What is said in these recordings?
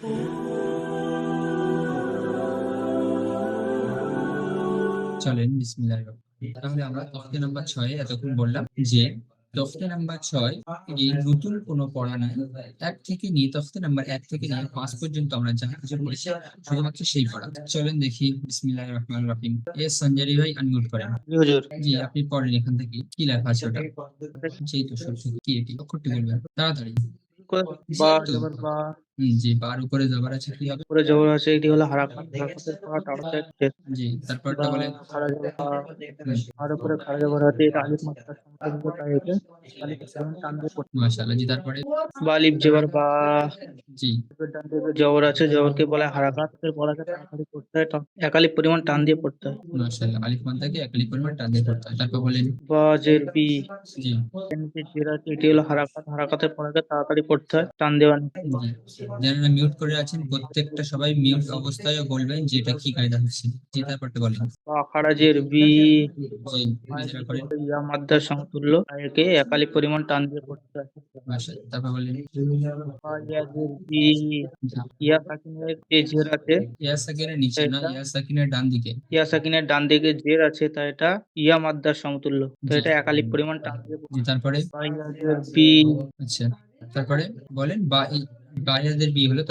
চলেন রহিম। তাহলে আমরা তফতে নাম্বার ছয়ে এতক্ষণ বললাম যে তফতে নাম্বার ছয় এই নতুন কোনো পড়া নাই এক থেকে নিয়ে তফতে নাম্বার এক থেকে নিয়ে পাঁচ পর্যন্ত আমরা যা কিছু পড়েছি শুধুমাত্র সেই পড়া। চলেন দেখি বিসমিল্লাহির রহমানির রহিম। এ সঞ্জারি ভাই আনমিউট করেন। জি আপনি পড়েন এখান থেকে। কি লেখা আছে ওটা? সেই তো সব কি এটি? অক্ষরটি বলবেন। তাড়াতাড়ি। জি বার উপরে জবর আছে কি হবে? উপরে জবর আছে এটি হলো হারাকাত হারাকাতের পর টানতে জি তারপরটা বলেন জবর আর উপরে খাড়া জবর আছে এটা আলিফ মাত্রা সম্পর্ক তাই একে আলিফ যেমন টান মাশাআল্লাহ জি তারপরে বা আলিফ জবর বা জি। জবর আছে জবরকে বলে হারাকাত এর তাড়াতাড়ি পড়তে হয় টান- এক পরিমাণ টান দিয়ে পড়তে হয়। মাশাআল্লাহ আলিফ মান থেকে এক আলিফ পরিমাণ টান দিয়ে পড়তে হয়? তারপর বলেন বা জের বি জি। এনপি জের এটি হলো হারাকাত হারাকাতের তাড়াতাড়ি পড়তে হয় টান দেওয়া যারা মিউট করে আছেন প্রত্যেকটা সবাই মিউট অবস্থায় বলবেন যে এটা কি কায়দা হচ্ছে। জি তারপরটা বলেন। বা বি ইয়া মাদ্দার সমতুল্য একে এক পরিমাণ টান দিয়ে পড়তে হয়। তারপর বলেন। ইয়া বি ইয়া সাকিনের যে জের আছে ইয়া সাকিনের নিচে না ইয়া সাকিনের ডান দিকে। ইয়া সাকিনের ডান দিকে জের আছে তা এটা ইয়া মাদ্দার সমতুল্য। তো এটা একালিক পরিমাণ টান দিয়ে তারপরে? বি আচ্ছা তারপরে বলেন বা বায়াদের বি হলো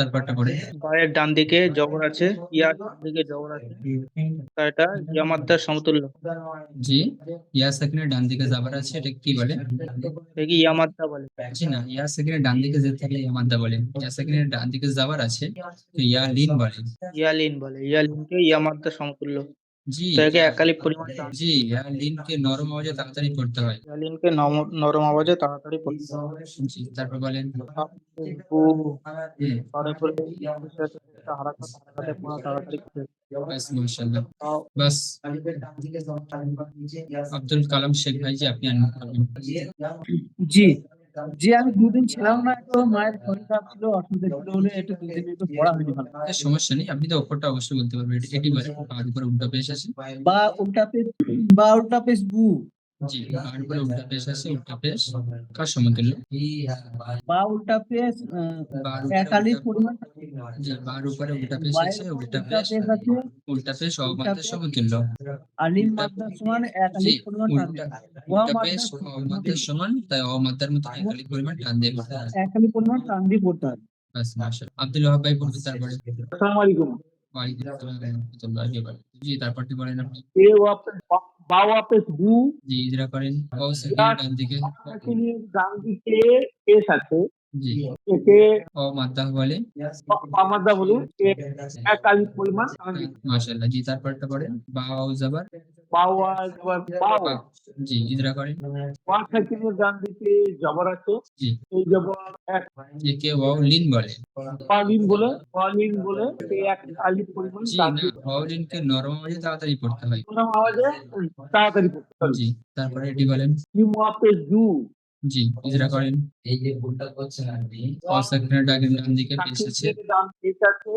বায়ের ডান দিকে জবর আছে ইয়া ডান দিকে জবর আছে। তা এটা ইয়ামাদ্দার সমতুল্য। জি ইয়া সাকিনের ডান দিকে যাবার আছে এটা কি বলে? একে ইয়া মাদ্দা বলে? জি না ইয়া সাকিনের ডান দিকে যেতে থাকলে ইয়া বলে। ইয়া সাকিনের ডান দিকে যাবার আছে তো ইয়া লিন বলে। ইয়া লিন বলে ইয়া লিনকে ইয়া সমতুল্য। জি তো একে একালিক পরিমাণ টান জি ইয়া লিনকে নরম আওয়াজে তাড়াতাড়ি পড়তে হয় ইয়া লিনকে নম- নরম আওয়াজে তাড়াতাড়ি পড়তে হয় জি তারপর বলেন বু হুম তারপরে হারাকাত হারাকাতে পড়া তাড়াতাড়ি করতে হয়। বাস মাশাআল্লাহ তাও বাস আব্দুল কালাম শেখ ভাই জি আপনি আনমিউট করবেন জি জি আমি দুদিন ছিলাম না তো মায়ের শরীর খারাপ ছিল অসুবিধা ছিল বলে একটু দুদিন একটু পড়া হয়নি ভালো। সমস্যা নেই। আপনি তো অক্ষরটা অবশ্যই বলতে পারবেন। এটি- উপরে উল্টা পেশ আছে। বা উল্টা পেজ বা উল্টা পেশ বু। জি আর উপরে উল্টা পেশ আছে উল্টা পেশ কার সমতুল্য বা উল্টা পেজ বার পরিমাণ। জি বার উপরে উল্টা পেশ বায়ের আছে উল্টা উল্টা পেশ উল্টা পেশ অমাত্রা সমতুল্য আলিম মাদ্রাস সমান জি একালিক পরিমাণ উল্টা পেশ সমান তাই মতো একালিক পরিমাণ টান দিয়ে পড়তে হয় একালিক পরিমাণ টান দিয়ে পড়তে হয় বাস মাশাআল্লাহ। আব্দুল ওয়াহাব ভাই পড়বে তারপরে। আসসালামু আলাইকুম। ওয়ালাইকুম আসসালাম। ওয়া রাহমাতুল্লাহি ওয়া বারাকাতুহু। জি তারপরটি বলেন আপনি। এ ওয়াপেস বা ওয়াপেস বু জি ইজরা করেন সেকেন্ড ডান দিকে। ডান দিকে এস আছে। জি। একে ও বলে। আমাদা বলে এক আলিফ পরিমাণ টান দিতে। মাশাআল্লাহ। জি তারপরটা পড়েন। বা জাবার। বা ওয়া জবর। বা বা জি ইজরা করেন। ওয়া সাকিনের ডান দিকে জবর আছে। জি। এই জবর এক। একে ওয়াও লিন বলে। পালিন বলে পালিন বলে এক আলিফ পরিমাণ জি টান না দিতে ওয়াও লিনকে নরম আওয়াজে তাড়াতাড়ি পড়তে হয়। আওয়াজে তাড়াতাড়ি পড়তে হবে জি তারপরে এটি বলেন। জু ইজরা করেন এই যে ভুলটা করছেন আপনি ও সেকেন্ড ডান দিকে পেশ আছে সাকিনের ডান দিকে আছে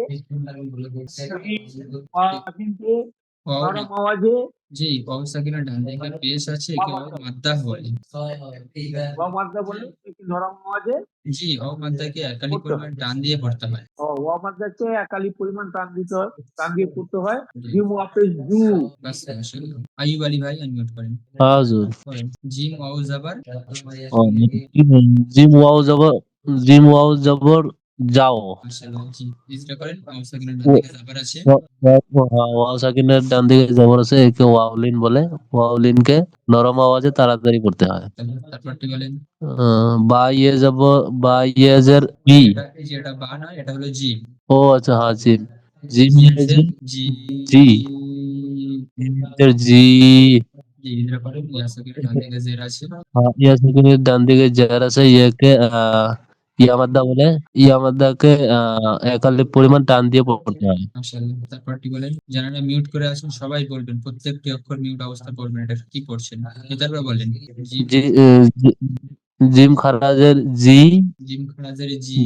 আমি বলে দিচ্ছি সাকিনকে আওয়াজে জি সেকেন্ড ডান দিকে পেশ আছে একে ওয়াও মাদ্দা বলে ওয়া মাদ্দা বলে? একে নরম আওয়াজে জি ওয়াও মাদ্দাকে একালি পরিমাণ টান দিয়ে পড়তে হয়। ও ওয়া মাদ্দাকে একালি পরিমাণ টান দিতে হয় টান দিয়ে পড়তে হয়। জি। জিম ওয়াপেস জু। আইয়ুব আলী ভাই আনমিউট করেন। হাজুর। জিম ওয়াও জাবার জিম ওয়াও জবর জিম ওয়াও জবর যাও। জি সেকেন্ড ডান দিকে জাবার আছে একে ওয়াউলিন বলে। ওয়াউলিনকে নরম আওয়াজে তাড়াতাড়ি পড়তে হয়। বা ইয়ে যাব বা ইয়েজের বি এটা এই যে এটা বা জিম ও আচ্ছা হ্যাঁ জি। জি ইয়েজের জি জি। ইয়া জের আছে হ্যাঁ, ইয়া ডান দিকে জের আছে। ইয়েকে ইয়ামাদ্দা বলে ইয়ামাদ্দাকে আহ, একালি পরিমাণ টান দিয়ে পড়তে হয়। মাশাআল্লাহ তারপরটি বলেন? যারা মিউট করে আছেন সবাই বলবেন প্রত্যেকটি অক্ষর মিউট অবস্থা পড়বেন এটা কি পড়ছেন তারপর বলেন জিম খারাজের জি। জিম খারাজের জি।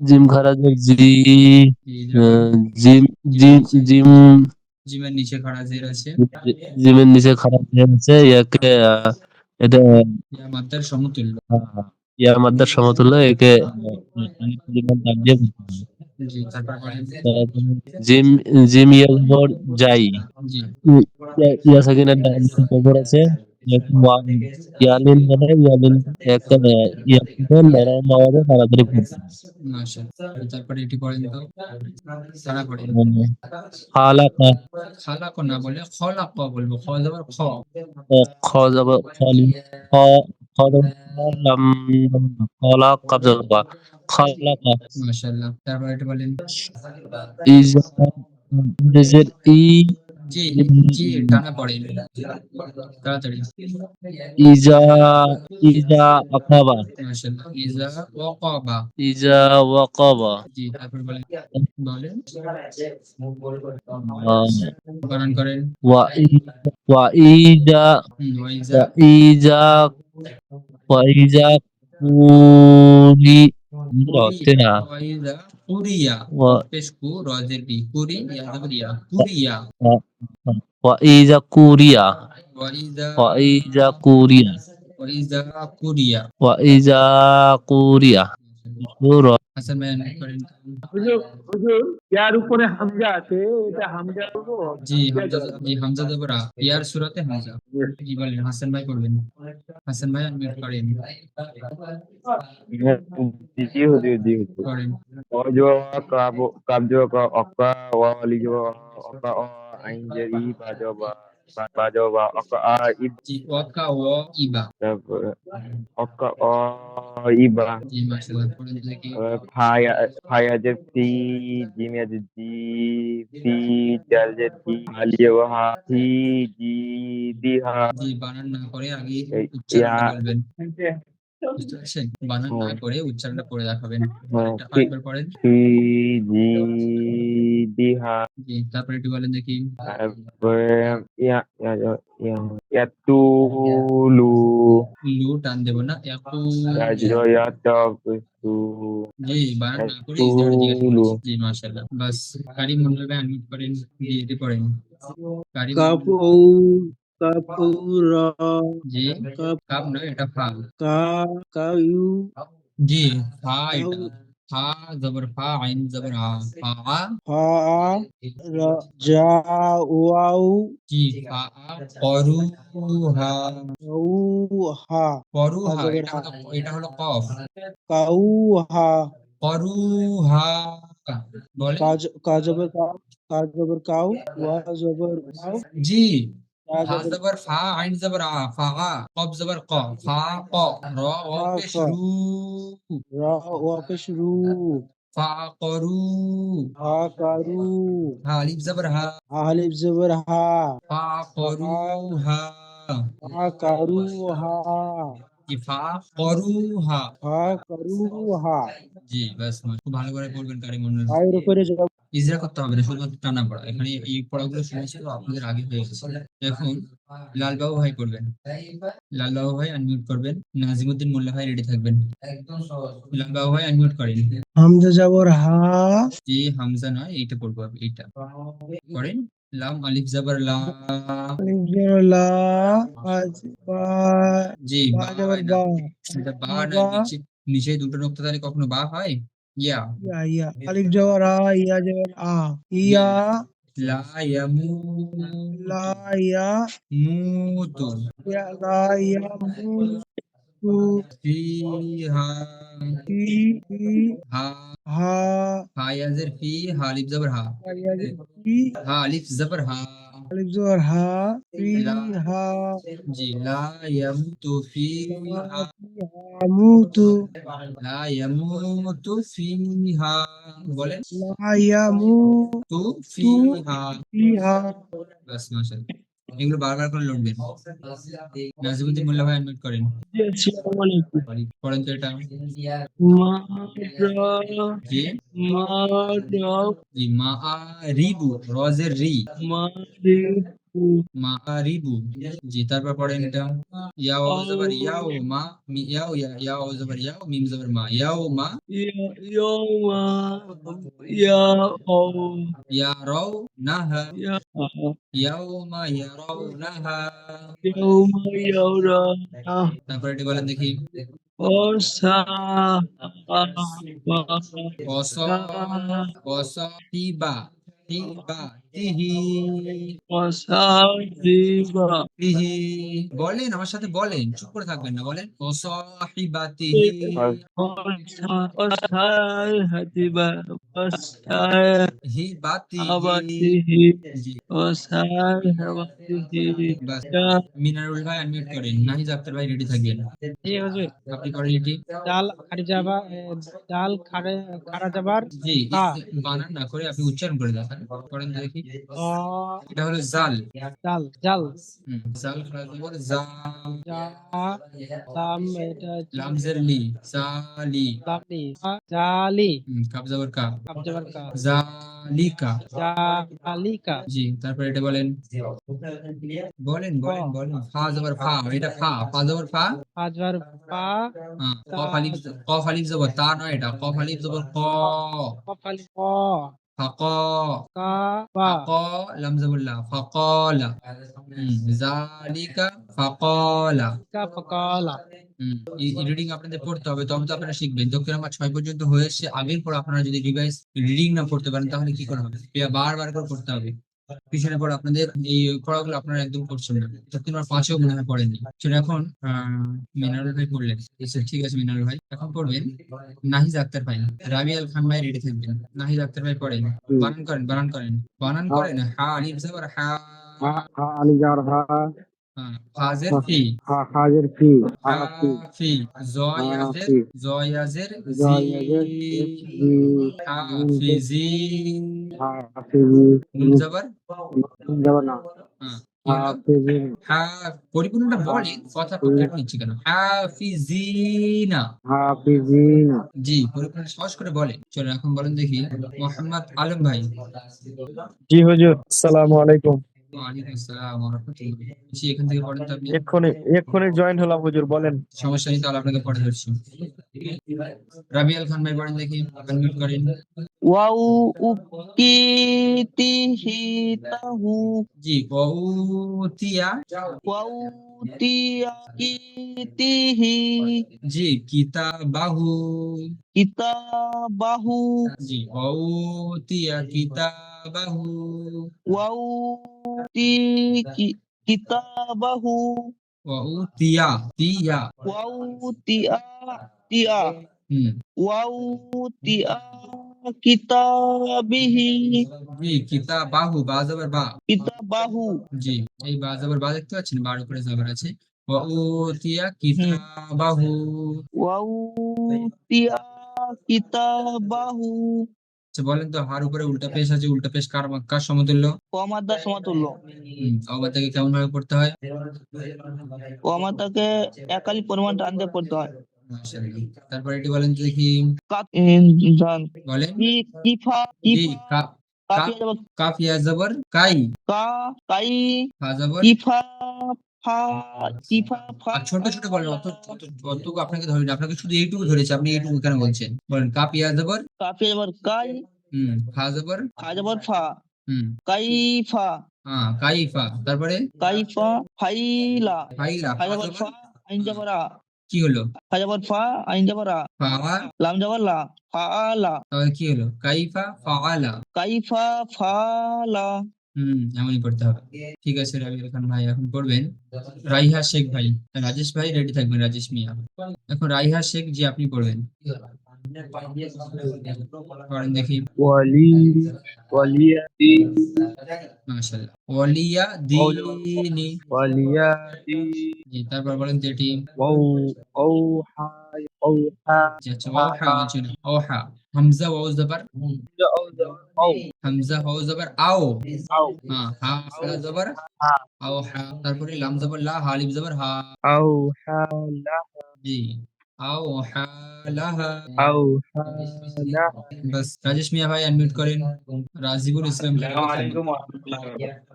জিম খারাজের জি জিম জিম জিম জিমের নিচে খারাজের আছে। জিমের নিচে খারাপ আছে ইয়াকে এটা ইয়া মাত্রার সমতুল্য। ইয়ার মাদ্দার সমতুল্য একে দিয়ে জিম জিম ইয়া জবর যাই। ইয়া- ইয়া সাকিনের দিকে জবর আছে ইয়ালিন মানে ইয়ালিন একটা ইয়া থেকে নরম আওয়াজে তাড়াতাড়ি মাশাআল্লাহ তারপরে এটি পড়েন তো তারা পড়েন হালাকা খালাক না বলে খলাক বলব খ জবর খ। খ খালি খ খ জবর লাম খলা কাব জবর বা খালাকা মাশাআল্লাহ তারপর এটি বলেন ইজা ইজের ই জি জি টানা পড়েন তাড়াতাড়ি ইজা ইজা আকাবা মাশাআল্লাহ ইজা ওয়াকাবা ইজা ওয়াকাবা জি তারপর বলেন বলেন আহ, করেন ওয়া ইজা ওয়া ইজা ইজা কুরি হচ্ছে না ওয়াইজা কুরিয়া ওয়া পেশ কু রজের বি কুরি জবরিয়া কুরিয়া ওয়া ইজা কুরিয়া ওয়াইজা ওয়া ইজা ইয়ার উপরে হামজা আছে এটা হামজা জি হামজা জি হামজা জবরা ইয়ার সূরাতে হামজা। জি বলেন হাসান ভাই করবেন? হাসান ভাই আনমিউট করেন। জি হুজুর জি হুজুর। করেন। অজো কাব কাবজো অক্কা ওয়ালি জো অক্কা আইন জেরি বাজো বা বাজো বা অক্কা আ ইব জি ওয়াকা ওয়া ইবা তারপরে অক্কা অ ইবা জি মাশাআল্লাহ পড়েন দেখি ফায়া ফায়া যে ফি জিমে যে জি ফি জাল যে জি আলিয়া ওয়া ফি জি দিহা জি বানান না করে আগে এই উচ্চারণটা ইয়া- বলবেন বুঝতে পারছেন? বানান না করে উচ্চারণটা করে দেখাবেন। আরেকবার পড়েন। জি দিহা তারপরে একটু বলেন দেখি। ইয়া ইয়া ইয়া ইয়াতুলু লু। টান দেব না। জি বানান না করে। জি মাশাআল্লাহ। বাস মন্ডল ভাই আনমিউট করেন জি এটি পড়েন। কারিম কাপ ও কাপ ও র জি কাপ কাপ নয় এটা ফা কা কা ইউ জি ফা এটা ফা জবর ফা আইন জবর আ ফা আ ফা র জা ওয়াউ জি ফা আ করুহা উ হা করুহা জবর এটা হা। হলো এটা হলো কফ কাউ হা করুহা বলেন কাজ কাজবর কাউ কাজবর কাউ ওয়া জবর ওয়াউ জি তা ফা জবর জবর ফা আইন জবর আ ফা আ কফ জবর ক ফা ক র ও ফা পেশ ক। রু রা ওয়া পেশ রু ফা করু হা কারু হা আলিফ জবর হা আলিফ জবর হা ফা করুহা হা কারু হা জি ফা করুহা হা কারু হা জি ব্যাস খুব ভালো করে পড়বেন কারি মন্ডল পায়ের উপরে ইজরা করতে হবে না শুধুমাত্র টানা পড়া। এখানে এই পড়াগুলো সমস্ত আপনাদের আগে হয়ে গেছে। এখন লালবাবু ভাই করবেন। লালবাবু ভাই আনমিউট করবেন। নাজিমুদ্দিন মোল্লা ভাই রেডি থাকবেন। একদম সহজ। লালবাবু ভাই আনমিউট করেন। হামজা জবর হা। জি হামজা নয় এইটা পড়ব আমি এইটা। করেন। লাম আলিফ জাবার লা। আলিফ জবর লা। আজ বা। জি বা জবর বা। এটা বা না নিচে নিচে দুটো নোক্তা তাহলে কখনো বা হয়? ইয়া ইয়া ইয়া আলিফ জবর আ ইয়া জবর আ ইয়া লা ইয়ামু লা ইয়া মুতু ইয়া লা ইয়া মু তু ফিহা ফি ফি হা হা হা ইয়াজের ফি হা আলিফ জাবার হা ইয়া ফি হা আলিফ এগুলো বারবার করে লড়বেন নাজিবুদ্দিন মোল্লা ভাই অ্যাডমিট করেন। পড়েন তো এটা। মা রিবু রজের রি। মা রে মা রিবু জি তারপর পড়েন এটা ইয়া ও জবর ইয়াও মা। মি ইয়াও ইয়া ইয়া ও জবর ইয়াও মিম জবর মা ইয়াও মা। ইয়া ইয়ামা ইয়া ও ইয়া রাও নাহা। ইয়া ইয়াউমা ইয়ারাউনাহা ইয়ামা ইয়ারা তারপর এটি বলেন দেখি। অসা অস অস বলেন আমার সাথে বলেন চুপ করে থাকবেন না বলেন। মিনারুল ভাই আনমিউট করেন। নাহিদ আক্তার ভাই রেডি থাকবেন। জি হুজুর। আপনি করেন রেডি ডাল খারি যাবা ডাল খারে খারা যাবার। জি হ্যাঁ। বানান না করে আপনি উচ্চারণ করে দেখান। করেন দেখি। এটা হলো জাল। জাল জাল। খারাপ জবর জা জা লাম এটা লামজের লি জালি। জালি হুম, কাব জবর কা কাব যাবার কা জালিকা। জালিকা। জি তারপর এটা বলেন। বলেন বলেন বলেন। ফা জবর ফা এটা ফা ফা জবর ফা? আজবার পা হ্যাঁ, কফ আলিফ কফ আলিফ জবর তা নয় এটা। কফ আলিফ জবর ক। কফালি ক ফাক কা। হুম, এই রিডিং আপনাদের পড়তে হবে তবে তো আপনারা শিখবেন। দক্ষিণ আমার ছয় পর্যন্ত আগের পর আপনারা যদি রিভাইজ রিডিং না করতে পারেন তাহলে কি করা হবে? বার বারবার করে পড়তে হবে। পিছনে পর আপনাদের এই পড়াগুলো আপনারা একদম করছেন না। আমার পাঁচেও মনে হয় পড়েনি। সেটা এখন মিনারুল ভাই পড়লেন। ঠিক আছে মিনারুল ভাই। এখন পড়বেন নাহিদ আক্তার ভাই। রাবি আল খান ভাই রেডি থাকবেন। নাহিদ আক্তার ভাই পড়েন। বানান করেন বানান করেন। বানান করেন। হা আলিফ জবর হা। হা হা। হ্যাঁ, ফি। হা হাজের ফি। ফি জয়াজের জয়াজের জয়াজের হাফিজি নুন জবর? না। হ্যাঁ, পরিপূর্ণটা বলি কথা কেটে নিচ্ছি কেন হাফিজিনা হাফিজিন জি পরিপূর্ণ সহজ করে বলে চলো এখন বলেন দেখি মোহাম্মদ আলম ভাই। জি হুজুর আসসালামু আলাইকুম। ওয়ালাইকুম আসসালাম ওয়া এখান থেকে পড়েন তো আপনি? এক্ষুনি এক্ষুনি জয়েন হলাম হুজুর বলেন। সমস্যা নেই তাহলে আপনাকে পড়ে ধরছি। রাবিয়াল খান ভাই পড়েন দেখি করেন। ওয়াউ উকিতিহি তাহু জি ওউতিয়া ওয়াউ তিয়াকিতিহি জি কিতাবাহু কিতাবাহু জি ওউতিয়া কিতাবাহু ওয়াউ তি কিতাবাহু ওউতিয়া তিয়া ওয়াউ তিয়া হুম ওয়াউ তিয়া কিতাবিহি। জি কিতাবাহু বা জবর বা। কিতাবাহু। জি এই বা জবর বা দেখতে পাচ্ছেন? বার উপরে জবর আছে। কিতাবাহু। কিতাবাহু। আচ্ছা বলেন তো হার উপরে উল্টা পেশ আছে উল্টা পেশ কার কার সমতুল্য? কমাদা সমতুল্য। অবতাকে কেমন ভাবে পড়তে হয়? কমাতাকে একালি পরিমাণ টানতে পড়তে হয়। তারপর এটি বলেন দেখি। বলেন। কাফিয়া জবর কাই। কাই জবর কিফা ছোট ছোট বলেন অত অতটুকু আপনাকে ধরিনি। আপনাকে শুধু এইটুকু ধরেছে আপনি এইটুকু কেন বলছেন? বলেন কাপ ইয়া জবর কাফিয়া যাব কাই। হুম ফা জবর ফা যাব ফা। হুম। কাইফা হ্যাঁ কাইফা তারপরে? কাইফা ফাইলা। ফাইলা ফা জবর ফা আইন যাব রা কি হলো? ফা যাবার ফা আইন যাবার আ। ফাওয়া? লাম যাবার লা ফাআলা। তাহলে কি হলো? কাইফা ফাআলা কাইফা ফালা। হুম এমনই পড়তে হবে। ঠিক আছে রাবিউল খান ভাই এখন পড়বেন। রাইহা শেখ ভাই রাজেশ ভাই রেডি থাকবেন রাজেশ মিয়া। এখন রাইহা শেখ জি আপনি পড়বেন। পড়েন দেখি ওয়ালি ওয়ালিয়াতি মাশাআল্লাহ ওয়ালিয়া দিনি ওয়ালিয়াতি জি তারপর বলেন তো এটি ওয়াউ আওহা আওহা জি আচ্ছা ওহা বলছি না ওহা হামজা ওয়াও জবর আও হামজা ওয়াও জবর আও আও হ্যাঁ হা হা জবর হা। আও হা তারপরে লাম জবর লা হা আলিফ জবর হা আওহা লা জি أوحى মিয়া ভাই অ্যাডমিট করেন। রাজিবুল ইসলাম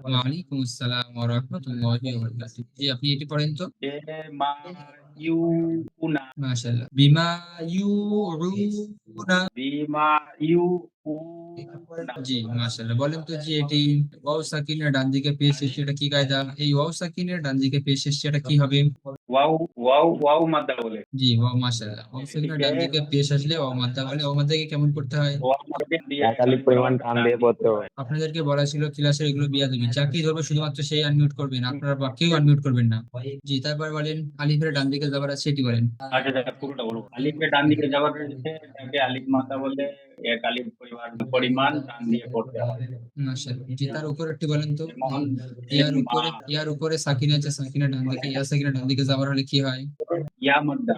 ওয়ালাইকুম আসসালাম ওয়া রাহমাতুল্লাহি ওয়া বারাকাতুহু। জি আপনি এটি পড়েন তো? মা ইউনা মাশাআল্লাহ বিমা ইউউনা বিমা ইউ জি মাশাআল্লাহ বলেন তো জি এটি ওয়াও সাকিনের ডান দিকে পেশ এসছে এটা কি কায়দা এই ওয়াও সাকিনের ডান দিকে পেশ এসছে এটা কি হবে ওয়াও ওয়াও ওয়াও মাদ্দা বলে জি ওয়াও মাশাআল্লাহ ওয়াও সাকিনা ডান দিকে পেশ আসলে ওয়াও মাদ্দা বলে ওয়াও মাদ্দাকে কেমন করতে হয় আলিফ পরিমাণ টান দিয়ে পড়তে হবে আপনাদেরকে বলা ছিল ক্লাসের এগুলো বিয়া বিয়াদবি যাকে ধরবে শুধুমাত্র সেই আনমিউট করবেন আপনারা বা কেউ আনমিউট করবেন না জি তারপর বলেন আলিফের ডান দিকে যাবার আছে এটি বলেন। আচ্ছা পুরোটা আলিফের ডান দিকে রয়েছে এটাকে আলিফ বলে এক আলিফ পরিমাণ দিয়ে পড়তে হবে। জি তার উপর একটি বলেন তো। ইয়ার উপরে ইয়ার উপরে সাকিনা আছে সাকিনা ডান দিকে ইয়া সাকিনা ডান দিকে যাবার হলে কি হয়? ইয়া মাদ্দা।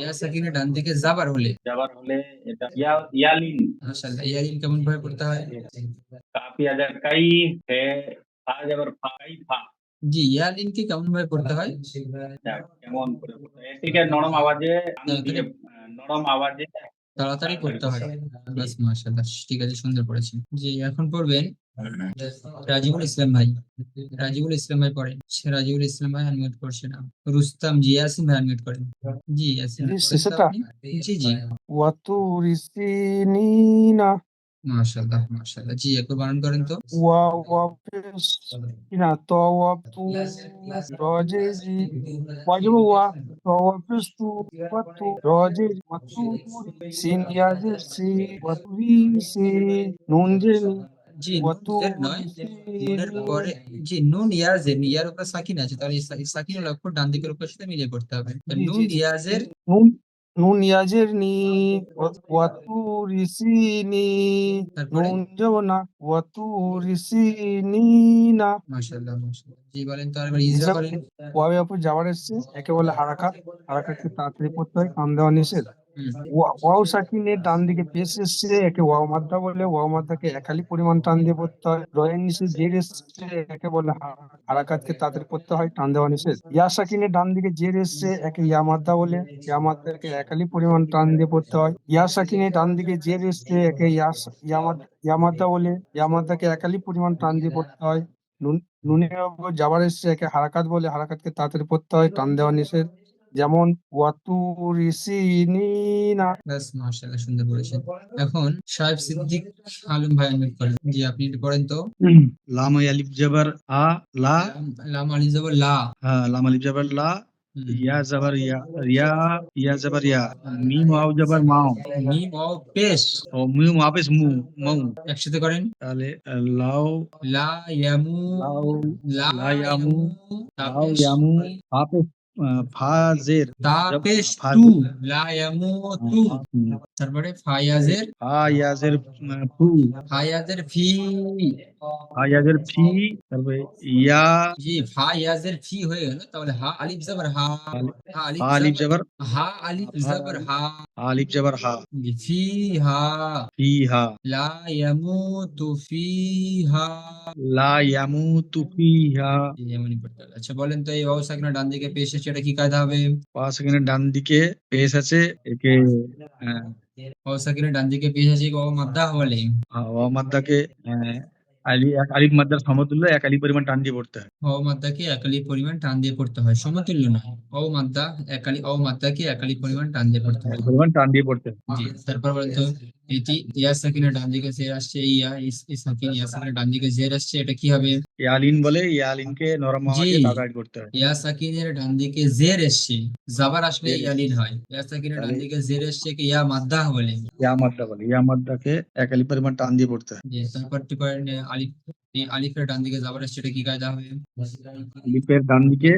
ইয়া সাকিনা ডান দিকে যাবার হলে। যাওয়ার হলে এটা ইয়া ইয়ালিন। মাশাআল্লাহ ইয়ালিন কেমন ভাবে পড়তে হয়? কাফি আজার কাই হে ফা যাবার ফাই ফা। জি ইয়ালিনকে কেমন ভাবে পড়তে হয়? কেমন করে এটিকে নরম আওয়াজে নরম আওয়াজে তাড়াতাড়ি পড়তে হয়। বাস মাশাআল্লাহ ঠিক আছে সুন্দর পড়েছেন। জি এখন পড়বেন রাজিবুল ইসলাম ভাই। রাজিবুল ইসলাম ভাই পড়েন। সে রাজিবুল ইসলাম ভাই আনমিউট করছে না। রুস্তাম জি ইয়াসিন ভাই আনমিউট করেন। জি ইয়াসিন জি? জি জি। ওয়াতুরি সিনিনা মাশাআল্লাহ মাশাআল্লাহ। জি বানান করেন তো। ওয়া ওয়াফিস কিনা তো রজেজি ওয়াজিব ওয়া তো ওয়াফিস তু ওয়াতু রজেজ ওয়াতু সিন ইয়াজির সি সি নুন জি নুনের নয় নুনের পরে জি নুন ইয়াজের ইয়ার উপরে সাকিন আছে। তাহলে সাকিনের অক্ষর ডান দিকের অক্ষরের সাথে মিলিয়ে পড়তে হবে। নুন জি, জি। ইয়াজের নুন নুন ইয়াজের নি ওয়াতুরি ঋষি তারপরে? নুন যাব না। ওয়াতুরি না মাশাআল্লাহ মাশাআল্লাহ। জি বলেন তো আরেকবার ইজরা এসব কোয়াবে ওয়াবে উপর যাওয়ার এসছে? একে বলে হারাকাত হারাকাতকে তাড়াতাড়ি পড়তে হয় কাম দেওয়া নিষেধ। ওয়াও সাকিনের ডান দিকে পেশ এসছে, একে ওয়াও মাদ্দা বলে, ওয়াও মাদ্দাকে একালি পরিমাণ টান দিয়ে পড়তে হয়। রয়ের নিচে জের এসছে, একে বলে হারাকাতকে তাড়াতাড়ি পড়তে হয়, টান দেওয়া নিষেধ। ইয়া সাকিনের ডান দিকে জের এসছে, একে ইয়া মাদ্দা বলে, ইয়া মাদ্দাকে একালি পরিমাণ টান দিয়ে পড়তে হয়। ইয়া সাকিনের ডান দিকে জের এসছে, একে ইয়া সা- ইয়া মাদ্দা বলে, ইয়া মাদ্দাকে একালি পরিমাণ টান দিয়ে পড়তে হয়। নুন নুনের যাবার এসছে, একে হারাকাত বলে, হারাকাতকে তাড়াতাড়ি পড়তে হয়, টান দেওয়া নিষেধ। যেমন ওয়াতুরিসিনিনা ব্যাস মাশাআল্লাহ সুন্দর বলেছেন। এখন সাহেব সিদ্দিক আলম ভাই আনমিউট করেন। জি আপনি একটু পড়েন তো। লাম আলিফ জবর আ লা। লাম- লাম আলি জবর লা। হ্যাঁ লাম আলিফ জবর লা। ইয়া জবর ইয়া ইয়া জবর ইয়া মিম ওয়াও জবর মাও। মিম ও পেশ। ও মিম ওয়াপস মু মাউ একসাথে করেন। তাহলে লাও। লা ইয়ামু। লাও। লা ইয়ামু। লাও ইয়ামু। ওয়াপস ফা জের তাপেশ ফা- তু লা ইয়ামু তু হুম, তারপরে ফায়াজের ফা ইয়াজের আহ, ফু ফায়াজের ফি ফা ইয়াজের ফি তারপরে ইয়া জি ফা ইয়াজের ফি হয়ে গেল তাহলে হা আলিফ জবর হা হা আলিফ জবর হা। আলিফ জবর হা। আলিফ জবর হা। জি, ফি হা ফি হা। লা ইয়ামুতু ফিহা লা ইয়ামুতু ফিহা এমনই পড়তে হবে। আচ্ছা বলেন তো এই ওয়াও সাকিনা ডান দিকে পেশ এসেছে এটা কি কায়দা হবে? পাঁচ সেকেন্ডের ডান দিকে পেশ আছে একে ওয়াও সাকিনা ডান দিকে পেশ আছে ওয়াও মাদ্দা বলে ওয়া মাদ্দাকে আহ, আলি এক আলিফ মাদ্দার সমতুল্য এক আলিফ পরিমাণ টান দিয়ে পড়তে হয়। অ মাদ্দাকে একালি পরিমাণ টান দিয়ে পড়তে হয়। সমতুল্য নয়। অ মাদ্দা একালি অ মাদ্দাকে একালি পরিমাণ টান দিয়ে পড়তে হয়। পরিমাণ টান দিয়ে পড়তে হয়। জি তারপর বলেন তো? এটি ইয়া সাকিনা ডান দিকে জের আসছে ইয়া ইস- সাকিন ইয়া সাকিনা। ডান দিকে জের আসছে এটা কি হবে? ইয়ালিন বলে ইয়ালিনকে নরম আওয়াজে জি। করতে হয়। ইয়া সাকিনের ডান দিকে জের এসছে জাবার আসলে ইয়ালিন হয়। ইয়া সাকিনের ডান দিকে জের এসছে কি ইয়া মাদ্দা বলে? ইয়া মাদ্দা বলে ইয়া মাদ্দাকে এক আলিফ পরিমাণ টান দিয়ে পড়তে হয়। জি তারপর টি এ, আলিফ আলিফের ডান দিকে জাবার আসছে এটা কি কায়দা হবে? আলিফের ডান দিকে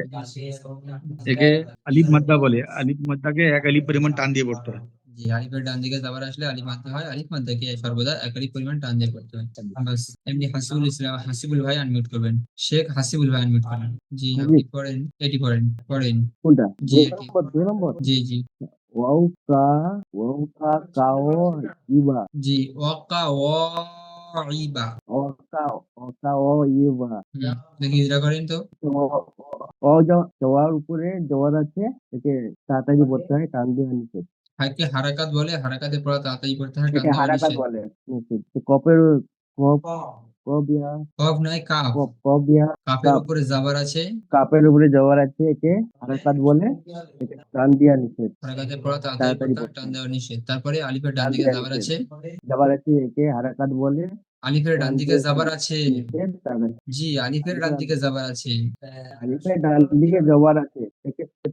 একে আলিফ মাদ্দা বলে আলিফ মাদ্দাকে এক আলিফ পরিমাণ টান দিয়ে পড়তে হয়। জি আলিফের ডান দিকে জাবার আসলে আলিফ মাদ্দা হয় আলিফ সর্বদা একালি পরিমাণ টান দিয়ে পড়তে হয় বাস এমনি হাসিবুল ইসলাম হাসিবুল ভাই আনমিউট করবেন শেখ হাসিবুল ভাই আনমিউট করেন জি আপনি পড়েন এটি পড়েন পড়েন কোনটা জি এটি দুই নম্বর জি জি ওয়াও কা কাও ইবা জি ওয়াকা ওকা ওকা ও ইবা হুম দেখি ইজরা করেন তো ও উপরে জওয়ার আছে একে তাড়াতাড়ি পড়তে হয় টান দিয়ে নিষেধ হাইকে হারাকাত বলে হারাকাতে পড়া তাড়াতাড়ি পড়তে হয় টান হারাকাত বলে। তো কপের কপ কবিয়া কফ। নয় কাফ কবিয়া কাফের উপরে জাবার আছে। কাপের উপরে জওয়ার আছে একে হারাকাত বলে। টান দিয়া নিষেধ। হারাকাতে পড়া তাড়াতাড়ি পড়তে হয় টান দেওয়া নিষেধ। তারপরে আলিফের ডান দিকে জাবার আছে। জওয়ার আছে একে হারাকাত বলে। আলিফের ডান দিকে জাবার আছে। জি আলিফের ডান দিকে জাবার আছে। আলিফের ডান দিকে জবর আছে।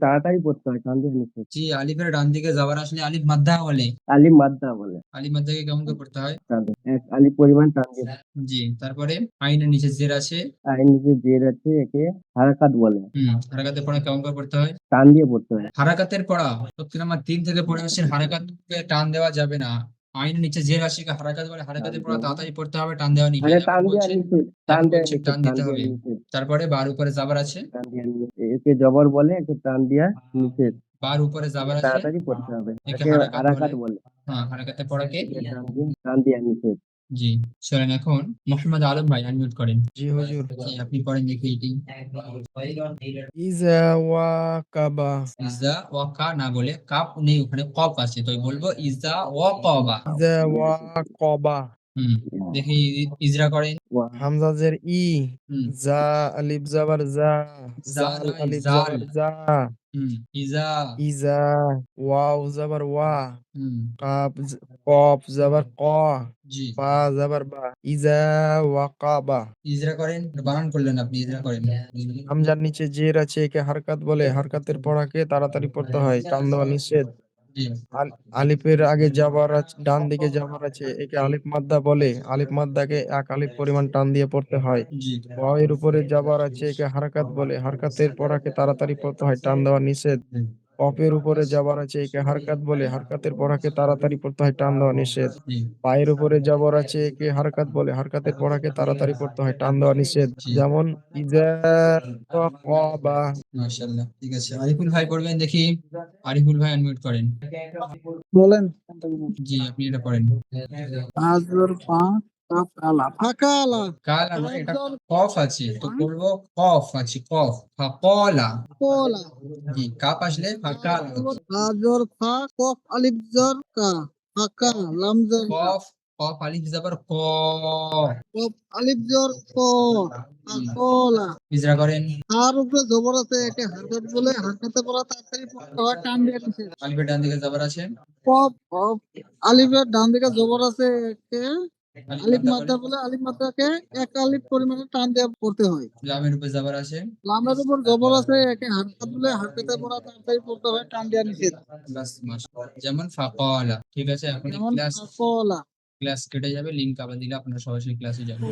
তাড়াতাড়ি পড়তে হয় টান দিয়ে নিষেধ জি আলিফের ডান দিকে জাবার আসলে আলিফ মাদ্দা বলে। আলিফ মাদ্দা বলে। আলিফ মাদ্দাকে কেমন করে পড়তে হয়? এক আলিফ পরিমাণ টান দিয়ে। জি তারপরে আইনের নিচে জের আছে। আইন নিচে জের আছে একে হারাকাত বলে। হুম হারাকাতের পড়া কেমন করে পড়তে হয়? টান দিয়ে পড়তে হয়। হারাকাতের পড়া সত্যি নাম্বার তিন থেকে পড়ে আসছেন হারাকাতকে টান দেওয়া যাবে না। আইনের নিচে যে রাশিকে হারাকাত বলে হারাকাতের পড়া তাড়াতাড়ি পড়তে হবে টান দেওয়া নিষেধ। টান বলছে টান দিতে হবে। তারপরে বার উপরে যাবার আছে। একে জবর বলে একে টান দিয়া নিষেধ। বার উপরে যাবার আছে। তাড়াতাড়ি পড়তে হবে একে হারাকাত হারাকাত বলে। হ্যাঁ হারাকাতে পড়াকে টান দিয়ে নিষেধ। জি চলেন এখন মোহাম্মদ আলম ভাই আনমিউট করেন। জি হুজুর। জি আপনি পড়েন দেখি এটি। ইজা ওয়া কাবা। ইজা ওয়া কা না বলে কাপ নেই ওখানে কপ আছে তো বলব ইজা ওয়া কবা। ইজা ওয়া কবা। হুম দেখি ইজরা করেন। হামজা জের ই। হুম। জা আলিফ জাবার জা। জা আলিফ জাবার জা। হুম ইজা ইজা ওয়াও জাবার ওয়া হুম কাপ কফ জাবার ক জি বা জাবার বা ইজা ওয়াকাবা ইজরা করেন বানান করলেন আপনি ইজরা করেন। হামজার নিচে জের আছে একে হারকাত বলে হারকাতের পড়াকে তাড়াতাড়ি পড়তে হয় টান দেওয়া নিষেধ। আলিফের আগে জাবার আছে ডান দিকে জাবার আছে একে আলিফ মাদ্দা বলে। আলিফ মাদ্দাকে এক আলিফ পরিমাণ টান দিয়ে পড়তে হয়। এর উপরে জাবার আছে একে হারকাত বলে। হারকাতের পড়াকে তাড়াতাড়ি পড়তে হয় টান দেওয়া নিষেধ। কফের উপরে যাবার আছে একে হারকাত বলে। হারকাতের পড়াকে তাড়াতাড়ি পড়তে হয় টান দেওয়া নিষেধ। পায়ের উপরে জাবর আছে একে হারকাত বলে। হারকাতের পড়াকে তাড়াতাড়ি পড়তে হয় টান দেওয়া নিষেধ। যেমন মাশাআল্লাহ ঠিক আছে। আরিফুল ভাই পড়বেন দেখি। আরিফুল ভাই আনমিউট করেন। বলেন। জি আপনি এটা পড়েন। আজর পা কাফালা ফাকালা। কালা না এটা কফ আছে তো বলব কফ আছে কফ ফাকালা। কোলা জি কাপ আসলে ফাকালা। আজর ফা কফ আলিফ জর কা। ফাকা লাম জর কফ কফ আলিফ জাবার ক। কফ আলিফ জর ক। ফাকালা। ইজরা করেন। আর উপরে জবর আছে একে হারকাত বলে হারকাতে পড়া তাড়াতাড়ি পড়তে হয় টান দিয়ে আলিফের ডান দিকে জাবার আছে। কফ কফ আলিফের ডান দিকে জবর আছে একে আলিফ মাদ্দা বলে আলিফ মাদ্দাকে এক আলিফ পরিমাণে টান দিয়ে পড়তে হয়। লামের উপর জবর আছে। লামের উপর জবর আছে একে হারকাত বলে হারকাতে পড়া তাড়াতাড়ি পড়তে হয় টান দিয়ে নিষেধ। বাস যেমন ফাকালা ঠিক আছে? এখন ক্লাস ফাকালা ক্লাস কেটে যাবে লিংক আবার দিলে আপনারা সরাসরি ক্লাসে যাবেন।